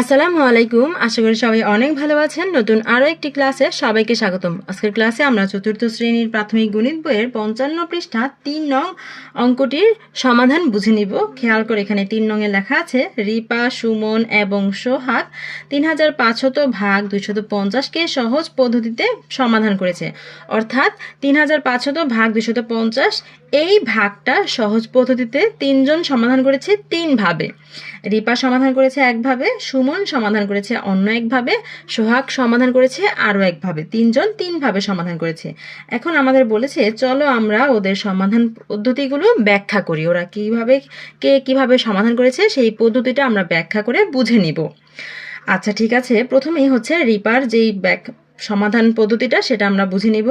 আসসালামু আলাইকুম। আশা করি সবাই অনেক ভালো আছেন। নতুন আরও একটি ক্লাসে সবাইকে স্বাগতম। আজকের ক্লাসে আমরা চতুর্থ শ্রেণির প্রাথমিক গণিত বইয়ের পঞ্চান্ন পৃষ্ঠা তিন নং অঙ্কটির সমাধান বুঝে নিব। খেয়াল করে এখানে তিন নংয়ে লেখা আছে, রিপা, সুমন এবং সোহাগ তিন হাজার পাঁচশত ভাগ দুইশত পঞ্চাশকে সহজ পদ্ধতিতে সমাধান করেছে। অর্থাৎ তিন হাজার পাঁচশত ভাগ দুইশত পঞ্চাশ এই ভাগটা সহজ পদ্ধতিতে তিনজন সমাধান করেছে তিনভাবে রিপা সমাধান করেছে একভাবে সুমন সমাধান করেছে অন্য একভাবে সোহাগ সমাধান করেছে আরও একভাবে তিনজন তিনভাবে সমাধান করেছে। এখন আমাদের বলেছে, চলো আমরা ওদের সমাধান পদ্ধতিগুলো ব্যাখ্যা করি। ওরা কীভাবে, কে কীভাবে সমাধান করেছে সেই পদ্ধতিটা আমরা ব্যাখ্যা করে বুঝে নিব। আচ্ছা ঠিক আছে। প্রথমেই হচ্ছে রিপার যেই ব্যাক সমাধান পদ্ধতিটা সেটা আমরা বুঝে নিব।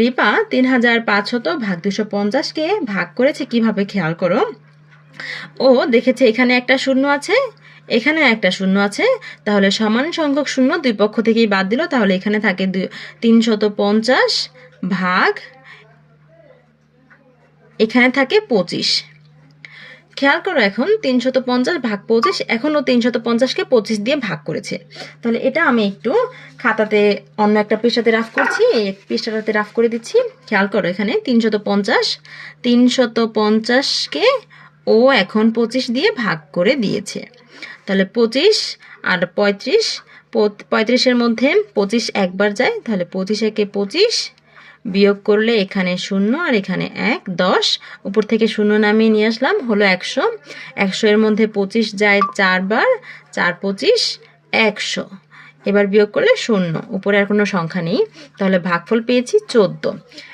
রিপা তিন হাজার পাঁচশত ভাগ দুশো পঞ্চাশকে ভাগ করেছে কীভাবে খেয়াল করো? ও দেখেছে এখানে একটা শূন্য আছে এখানে একটা শূন্য আছে, তাহলে সমান সংখ্যক শূন্য দুই পক্ষ থেকেই বাদ দিল, তাহলে এখানে থাকে দু তিনশত পঞ্চাশ ভাগ, এখানে থাকে পঁচিশ। খেয়াল করো এখন তিনশত পঞ্চাশ ভাগ পঁচিশ, এখনও তিনশত পঞ্চাশকে পঁচিশ দিয়ে ভাগ করেছে। তাহলে এটা আমি একটু খাতাতে অন্য একটা পৃষ্ঠাতে রাফ করছি, এই পৃষ্ঠাটাতে রাফ করে দিচ্ছি। খেয়াল করো এখানে তিনশত পঞ্চাশ, তিনশত পঞ্চাশকে ও এখন পঁচিশ দিয়ে ভাগ করে দিয়েছে। তাহলে পঁচিশ আর পঁয়ত্রিশ, পঁয়ত্রিশের মধ্যে পঁচিশ একবার যায়, তাহলে পঁচিশ একে পঁচিশ বিয়োগ করলে এখানে শূন্য আর এখানে এক, দশ। উপর থেকে শূন্য নামিয়ে নিয়ে আসলাম, হলো একশো। একশো এর মধ্যে পঁচিশ যায় চারবার, চার পঁচিশ, একশো। এবার বিয়োগ করলে শূন্য, উপরে আর কোনো সংখ্যা নেই। তাহলে ভাগফল পেয়েছি চোদ্দ।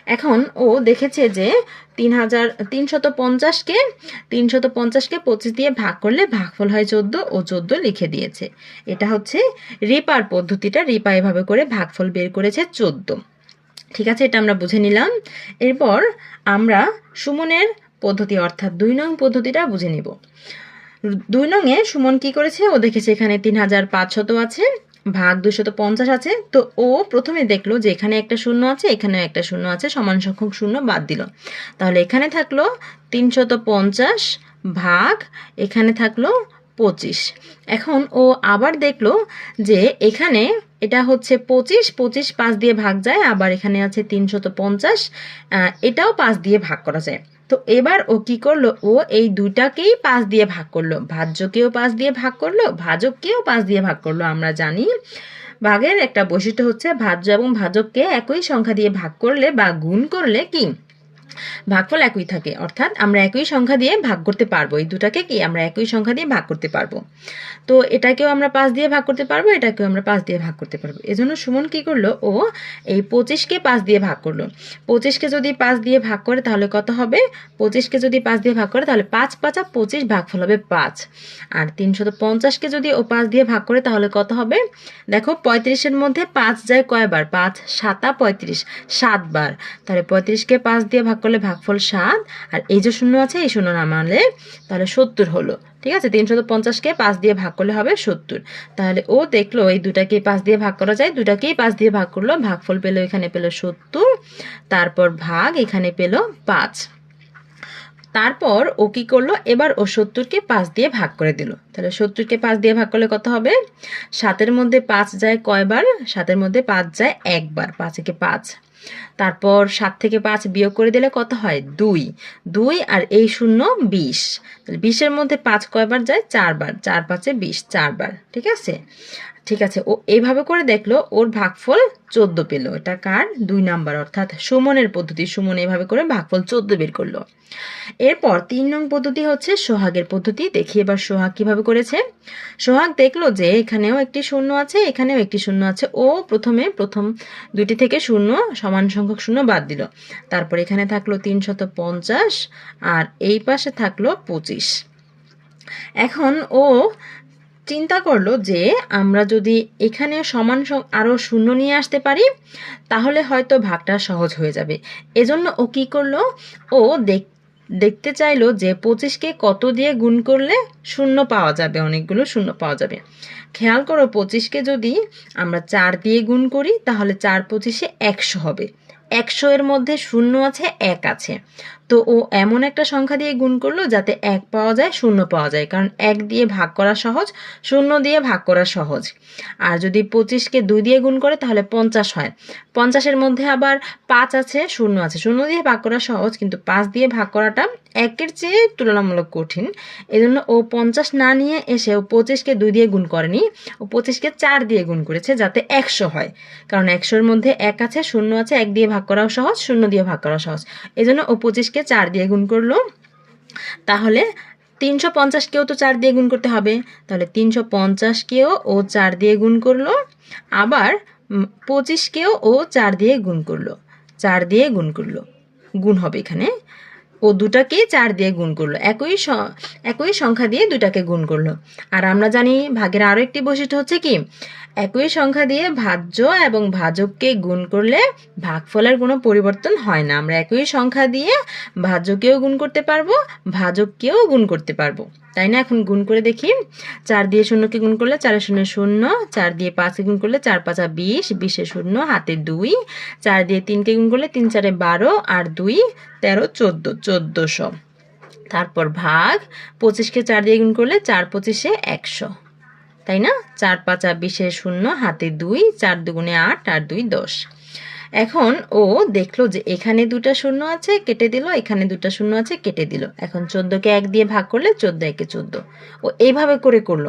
এখন ও দেখেছে যে তিন হাজার তিনশত পঞ্চাশকে তিনশত পঞ্চাশকে পঁচিশ দিয়ে ভাগ করলে ভাগফল হয় চোদ্দ ও চোদ্দ লিখে দিয়েছে। এটা হচ্ছে রিপার পদ্ধতিটা, রিপা এভাবে করে ভাগফল বের করেছে চোদ্দ। ঠিক আছে, এটা আমরা বুঝে নিলাম। এরপর আমরা সুমনের পদ্ধতি, অর্থাৎ দুই নং পদ্ধতিটা বুঝে নিব। দুই নংয়ে সুমন কি করেছে? ও দেখেছে এখানে তিন হাজার পাঁচশত আছে, ভাগ দুশত পঞ্চাশ আছে। তো ও প্রথমে দেখল যে এখানে একটা শূন্য আছে এখানে একটা শূন্য আছে, সমান সংখ্যক শূন্য বাদ দিল। তাহলে এখানে থাকল তিনশত পঞ্চাশ ভাগ, এখানে থাকল পঁচিশ। এখন ও আবার দেখল যে এখানে এটা হচ্ছে পঁচিশ পঁচিশ পাঁচ দিয়ে ভাগ যায়, আবার এখানে আছে তিনশত পঞ্চাশ এটাও পাঁচ দিয়ে ভাগ করা যায়। তো এবার ও কি করল? ও এই দুটাকেই পাঁচ দিয়ে ভাগ করল। ভাজ্যকেও পাঁচ দিয়ে ভাগ করল, ভাজককেও পাঁচ দিয়ে ভাগ করল। আমরা জানি ভাগের একটা বৈশিষ্ট্য হচ্ছে ভাজ্য এবং ভাজককে একই সংখ্যা দিয়ে ভাগ করলে বা গুণ করলে কি? ভাগফল একই থাকে। অর্থাৎ আমরা একই সংখ্যা দিয়ে ভাগ করতে পারব। এই দুটাকে কি আমরা একই সংখ্যা দিয়ে ভাগ করতে পারব? তো এটাকেও আমরা পাঁচ দিয়ে ভাগ করতে পারব, এটাকেও আমরা পাঁচ দিয়ে ভাগ করতে পারব। এজন্য সুমন কি করল? ও এই পঁচিশকে পাঁচ দিয়ে ভাগ করল। পঁচিশকে যদি পাঁচ দিয়ে ভাগ করে তাহলে কত হবে? পঁচিশকে যদি পাঁচ দিয়ে ভাগ করে তাহলে পাঁচ পাঁচা পঁচিশ ভাগফল হবে পাঁচ। আর তিনশত পঞ্চাশকে যদি ও পাঁচ দিয়ে ভাগ করে তাহলে কত হবে? দেখো পঁয়ত্রিশের মধ্যে পাঁচ যায় কয়বার? পাঁচ সাতা পঁয়ত্রিশ, সাতবার। তাহলে পঁয়ত্রিশকে পাঁচ দিয়ে ভাগ করলে ভাগফল সাত, আর এই যে শূন্য আছে, এই শূন্য নামালে তাহলে সত্তর হলো। ঠিক আছে? তিনশত পঞ্চাশকে পাঁচ দিয়ে ভাগ করলে হবে সত্তর। তাহলে ও দেখল এই দুটাকে পাঁচ দিয়ে ভাগ করা যায়, দুটাকেই পাঁচ দিয়ে ভাগ করল, ভাগফল পেল, এখানে পেল সত্তর, তারপর ভাগ এখানে পেল পাঁচ। তারপর ও কি করল? এবার ও সত্তরকে পাঁচ দিয়ে ভাগ করে দিল। তাহলে সত্তরকে পাঁচ দিয়ে ভাগ করলে কত হবে? সাতের মধ্যে পাঁচ যায় কয়বার? সাতের মধ্যে পাঁচ যায় একবার। পাঁচকে পাঁচ। তারপর সাত থেকে পাঁচ বিয়োগ করে দিলে কত হয়? দুই। দুই আর এই শূন্য বিশ। বিশের মধ্যে পাঁচ কয়বার যায়? চারবার। চার পাঁচে বিশ। চারবার। ঠিক আছে? ঠিক আছে, ও এইভাবে করে দেখল, ওর ভাগফল চোদ্দ পেল। এটা কার? দুই নাম্বার, অর্থাৎ সুমনের পদ্ধতি। সুমন এভাবে করে ভাগফল চোদ্দ বের করল। এরপর তিন নং পদ্ধতি হচ্ছে সোহাগের পদ্ধতি। দেখি এবার সোহাগ কীভাবে করেছে। সোহাগ দেখল যে এখানেও একটি শূন্য আছে, এখানেও একটি শূন্য আছে। ও প্রথমে প্রথম দুটি থেকে শূন্য, সমান সংখ্যক শূন্য বাদ দিল। তারপর এখানে থাকল তিনশত পঞ্চাশ আর এই পাশে থাকল পঁচিশ। এখন ও চিন্তা করল যে আমরা যদি এখানে সমান আরও শূন্য নিয়ে আসতে পারি, তাহলে হয়তো ভাগটা সহজ হয়ে যাবে। এজন্য ও কি করল? ও দেখ দেখতে চাইলো যে পঁচিশকে কত দিয়ে গুণ করলে শূন্য পাওয়া যাবে, অনেকগুলো শূন্য পাওয়া যাবে। খেয়াল করো, পঁচিশকে যদি আমরা চার দিয়ে গুণ করি, তাহলে চার পঁচিশে একশো হবে। একশো এর মধ্যে শূন্য আছে, এক আছে। তো ও এমন একটা সংখ্যা দিয়ে গুণ করল যাতে এক পাওয়া যায়, শূন্য পাওয়া যায়। কারণ এক দিয়ে ভাগ করা সহজ, শূন্য দিয়ে ভাগ করা সহজ। আর যদি পঁচিশকে দুই দিয়ে গুণ করে, তাহলে পঞ্চাশ হয়। পঞ্চাশের মধ্যে আবার পাঁচ আছে, শূন্য আছে। শূন্য দিয়ে ভাগ করা সহজ, কিন্তু পাঁচ দিয়ে ভাগ করাটা একের চেয়ে তুলনামূলক কঠিন। এজন্য ও পঞ্চাশ না নিয়ে এসে ও পঁচিশকে দুই দিয়ে গুণ করেনি, ও পঁচিশকে চার দিয়ে গুণ করেছে যাতে একশো হয়। কারণ একশোর মধ্যে এক আছে, শূন্য আছে, এক দিয়ে ভাগ করাও সহজ, শূন্য দিয়ে ভাগ করা সহজ। এজন্য ও পঁচিশকে চার দিয়ে গুণ করল। তাহলে তিনশো পঞ্চাশকেও তো চার দিয়ে গুণ করতে হবে। তাহলে তিনশো পঞ্চাশকেও ও চার দিয়ে গুণ করল। আবার পঁচিশকেও ও চার দিয়ে গুণ করল। চার দিয়ে গুণ করল। গুণ হবে এখানে। ও দুটাকে চার দিয়ে গুণ করল। একই একই সংখ্যা দিয়ে দুটাকে গুণ করল। আর আমরা জানি ভাগের আরও একটি বৈশিষ্ট্য হচ্ছে কি? একই সংখ্যা দিয়ে ভাজ্য এবং ভাজককে গুণ করলে ভাগফলের কোনো পরিবর্তন হয় না। আমরা একই সংখ্যা দিয়ে ভাজ্যকেও গুণ করতে পারব, ভাজককেও গুণ করতে পারব। তাই না? এখন গুণ করে দেখি। চার দিয়ে শূন্যকে গুণ করলে চারে শূন্য শূন্য, চার দিয়ে পাঁচকে গুণ করলে চার পাঁচা বিশ, বিশে শূন্য, হাতে দুই। চার দিয়ে তিনকে গুণ করলে তিন চারে বারো, আর দুই তেরো চোদ্দ, চোদ্দোশো। তারপর ভাগ, পঁচিশকে চার দিয়ে গুণ করলে চার পঁচিশে একশো। তাই না? চার পাঁচা বিশে শূন্য হাতে দুই চার দুগুণে আট আর দুই দশ। এখন ও দেখল যে এখানে দুটা শূন্য আছে, কেটে দিল, এখানে দুটা শূন্য আছে, কেটে দিল। এখন চোদ্দোকে এক দিয়ে ভাগ করলে চোদ্দ, একে চোদ্দ। ও এইভাবে করে করল।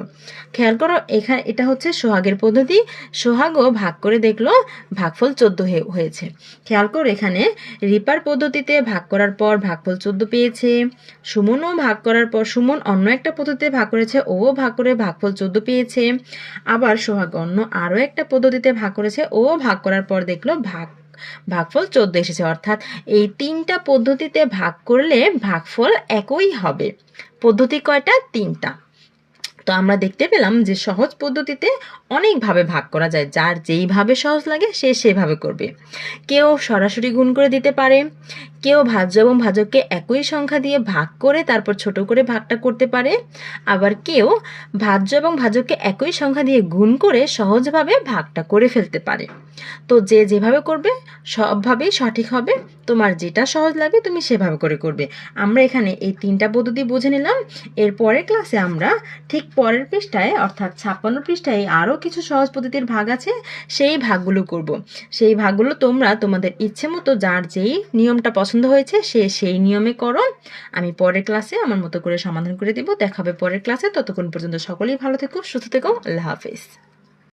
খেয়াল করো এখানে এটা হচ্ছে সোহাগের পদ্ধতি। সোহাগও ভাগ করে দেখল, ভাগফল চোদ্দ হয়েছে। খেয়াল করো, এখানে রিপার পদ্ধতিতে ভাগ করার পর ভাগফল চোদ্দ পেয়েছে। সুমনও ভাগ করার পর, সুমন অন্য একটা পদ্ধতিতে ভাগ করেছে, ও ভাগ করে ভাগফল চোদ্দ পেয়েছে। আবার সোহাগ অন্য আরও একটা পদ্ধতিতে ভাগ করেছে ও ভাগ করার পর দেখল, ভাগ ভাগফল চোদ্দ এসেছে। অর্থাৎ এই তিনটা পদ্ধতিতে ভাগ করলে ভাগফল একই হবে। পদ্ধতি কয়টা? তিনটা। তো আমরা দেখতে পেলাম যে সহজ পদ্ধতিতে অনেকভাবে ভাগ করা যায়। যার যেইভাবে সহজ লাগে, সে সেভাবে করবে। কেউ সরাসরি গুণ করে দিতে পারে, কেউ ভাজ্য এবং ভাজককে একই সংখ্যা দিয়ে ভাগ করে তারপর ছোট করে ভাগটা করতে পারে। আবার কেউ ভাজ্য এবং ভাজককে একই সংখ্যা দিয়ে গুণ করে সহজভাবে ভাগটা করে ফেলতে পারে। তো যে যেভাবে করবে, সবভাবেই সঠিক হবে। তোমার যেটা সহজ লাগে, তুমি সেভাবে করে করবে। আমরা এখানে এই তিনটা পদ্ধতি বুঝে নিলাম। এর পরের ক্লাসে আমরা ঠিক পরের পৃষ্ঠায়, অর্থাৎ ছাপ্পান্ন পৃষ্ঠায় আরও কিছু সহজ পদ্ধতির ভাগ আছে, সেই ভাগগুলো করব। সেই ভাগগুলো তোমরা তোমাদের ইচ্ছে মতো যার যেই নিয়মটা পছন্দ হয়েছে, সে সেই নিয়মে করো। আমি পরের ক্লাসে আমার মতো করে সমাধান করে দেবো। দেখাবে পরের ক্লাসে। ততক্ষণ পর্যন্ত সকলেই ভালো থেকো, সুস্থ থেকো। আল্লাহ হাফেজ।